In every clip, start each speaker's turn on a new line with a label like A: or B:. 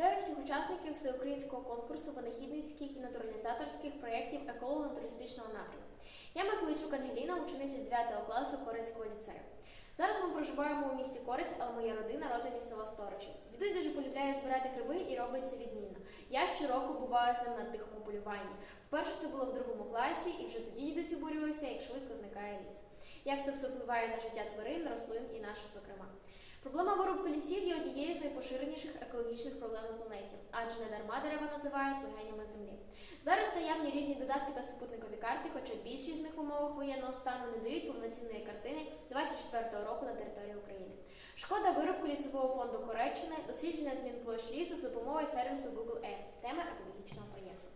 A: Вітаю всіх учасників всеукраїнського конкурсу винахідницьких і натуралізаторських проєктів еколого-туристичного напряму. Я Миколайчук Ангеліна, учениця 9 класу Корецького ліцею. Зараз ми проживаємо у місті Корець, але моя родина родом із села Сторожі. Дідусь дуже полюбляє збирати гриби і робить це відмінно. Я щороку буваю з ним на тихому полюванні. Вперше це було в другому класі, і вже тоді дідусь обурювався, як швидко зникає ліс. Як це все впливає на життя тварин, рослин і наше, зокрема. Проблема вирубки лісів є однією з найпоширеніших екологічних проблем на планеті, адже не дарма дерева називають легенями землі. Зараз наявні різні додатки та супутникові карти, хоча більшість з них в умовах воєнного стану не дають повноцінної картини 24-го року на території України. Шкода вирубки лісового фонду Кореччини, дослідження змін площ лісу з допомогою сервісу Google Earth, тема екологічного проєкту.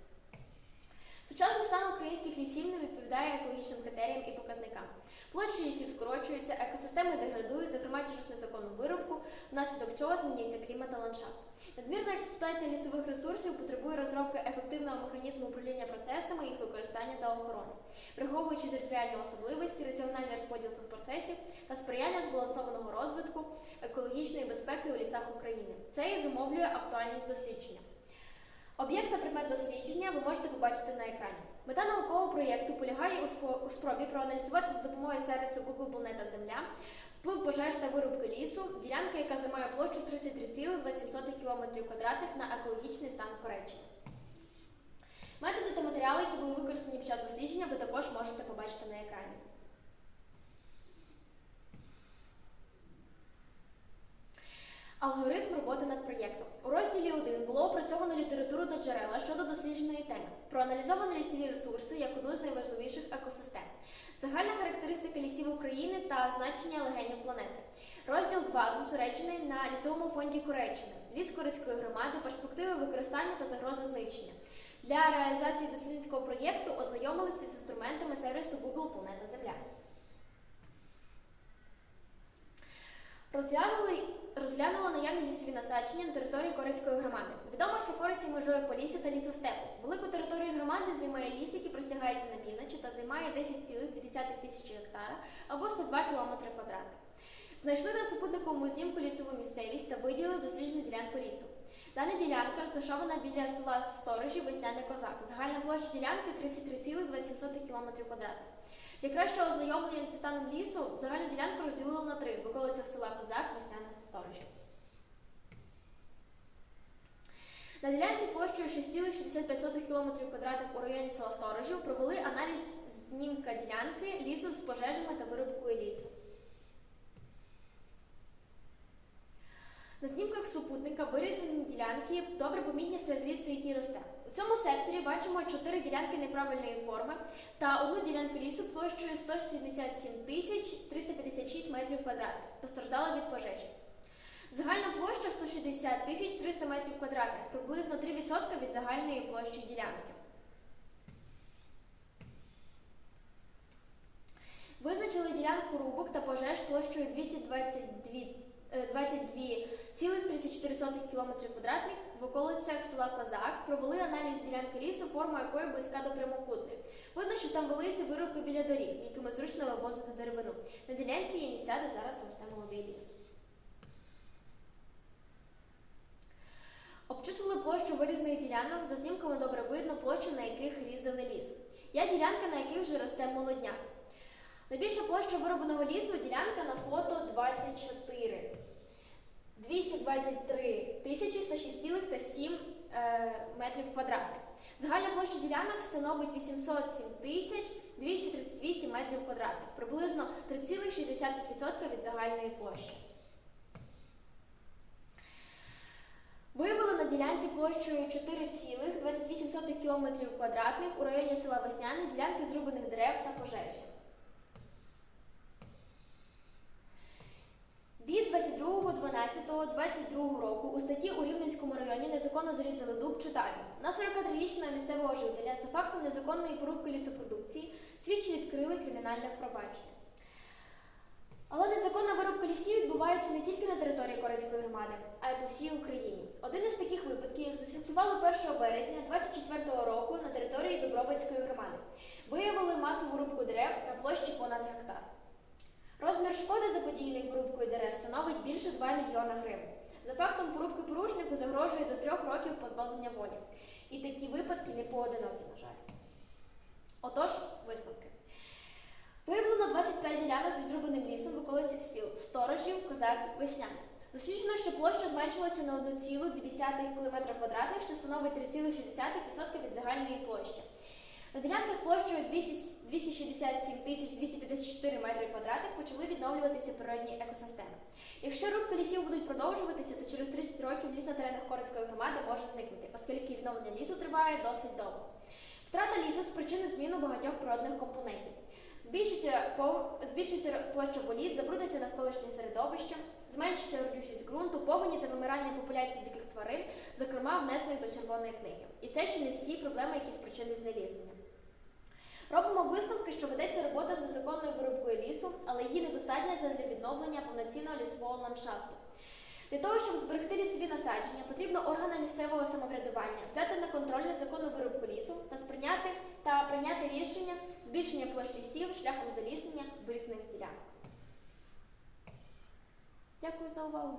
A: Сучасний стан українських лісів не відповідає екологічним критеріям і показникам. Площі лісів скорочуються, екосистеми деградують, зокрема через незаконну вирубку, внаслідок чого змінюється клімат та ландшафт. Надмірна експлуатація лісових ресурсів потребує розробки ефективного механізму управління процесами, їх використання та охорони, враховуючи територіальні особливості, раціональний розподіл цих процесів та сприяння збалансованого розвитку екологічної безпеки у лісах України. Це і зумовлює актуальність дослідження. Об'єкт та предмет дослідження ви можете побачити на екрані. Мета наукового проєкту полягає у спробі проаналізувати за допомогою сервісу Google Планета Земля вплив пожеж та вирубки лісу, ділянка, яка займає площу 33,27 км квадратних на екологічний стан Кореччини. Методи та матеріали, які були використані під час дослідження, ви також можете побачити на екрані. Алгоритм роботи над проєктом. У розділі 1 було опрацьовано літературу та джерела щодо дослідженої теми. Проаналізовані лісові ресурси як одну з найважливіших екосистем. Загальна характеристика лісів України та значення легенів планети. Розділ 2 зосереджений на лісовому фонді Кореччини, ліс Корецької громади, перспективи використання та загрози знищення. Для реалізації дослідницького проєкту ознайомилися з інструментами сервісу Google Планета Земля. Розглянули, розглянули наявні лісові насадження на території Корецької громади. Відомо, що Кореці межує по лісі та лісостепу. Велику територію громади займає ліс, який простягається на півночі та займає 10,2 тисячі гектара або 102 км квадратних. Знайшли на супутниковому знімку лісову місцевість та виділили досліджену ділянку лісу. Дана ділянка розташована біля села Сторожі Весняний Козак. Загальна площа ділянки 33,27 км квадратних. Для кращого ознайомлення зі станом лісу загальну ділянку розділили на три в околицях села Козак, Весняна Сторожі. На ділянці площею 6,65 км квадратних у районі села Сторожів провели аналіз знімка ділянки лісу з пожежами та вирубкою лісу. На знімках супутника вирізані ділянки добре помітні серед лісу, який росте. У цьому секторі бачимо чотири ділянки неправильної форми та одну ділянку лісу площею 177 тисяч 356 метрів квадратних. Постраждала від пожежі. Загальна площа 160 тисяч 300 метрів квадратних, приблизно 3% від загальної площі ділянки. Визначили ділянку рубок та пожеж площею 222 е, 22,34 км квадратних в околицях села Козак провели аналіз ділянки лісу, форма якої близька до прямокутної. Видно, що там велися вирубки біля доріг, якими зручно вивозити деревину. На ділянці є місця, де зараз росте молодий ліс. Обчислили площу вирізаних ділянок, за знімками добре видно площу, на яких різали ліс. Є ділянка, на яких вже росте молодняк. Найбільша площа виробленого лісу ділянка на фото 24. 223 тисячі 106,7 е, метрів квадратних. Загальна площа ділянок становить 807 тисяч 238 метрів квадратних, приблизно 3,6% від загальної площі. Виявили на ділянці площею 4,28 км квадратних у районі села Весняне ділянки зрубаних дерев та пожежі. Від 22.12.22 року у статті у Рівненському районі незаконно зрізали дуб читаю. На 43-річного місцевого жителя за фактом незаконної порубки лісопродукції слідчі відкрили кримінальне впровадження. Але незаконна вирубка лісів відбувається не тільки на території Корецької громади, а й по всій Україні. Один із таких випадків зафіксували 1 березня 24 року на території Добровольської громади. Виявили масову рубку дерев на площі понад гектар. Розмір шкоди, заподіяний вирубкою дерев, становить більше 2 мільйона гривень. За фактом порубки порушнику загрожує до трьох років позбавлення волі. І такі випадки не поодинокі, на жаль. Отож, висновки. Виявлено 25 ділянок зі зрубаним лісом в околицях сіл Сторожів, Козак, Весняне. Досліджено, що площа зменшилася на 1,2 км квадратних, що становить 3,6% від загальної площі. На ділянках площею 267 тисяч 254 метри квадратних почали відновлюватися природні екосистеми. Якщо рубки лісів будуть продовжуватися, то через 30 років ліс на теренах Корицької громади може зникнути, оскільки відновлення лісу триває досить довго. Втрата лісу спричинить зміну багатьох природних компонентів. Збільшиться, площа боліт, забрудниться навколишнє середовище, зменшиться родючість ґрунту, повені та вимирання популяцій диких тварин, зокрема внесених до червоної книги. І це ще не всі проблеми, які спричинили знелізнення. Робимо висновки, що ведеться робота з незаконною вирубкою лісу, але її недостатньо для відновлення повноцінного лісового ландшафту. Для того, щоб зберегти лісові насадження, потрібно органам місцевого самоврядування взяти на контроль незаконну вирубку лісу та сприйняти та прийняти рішення збільшення площі сіл шляхом заліснення вирізних ділянок. Дякую за увагу.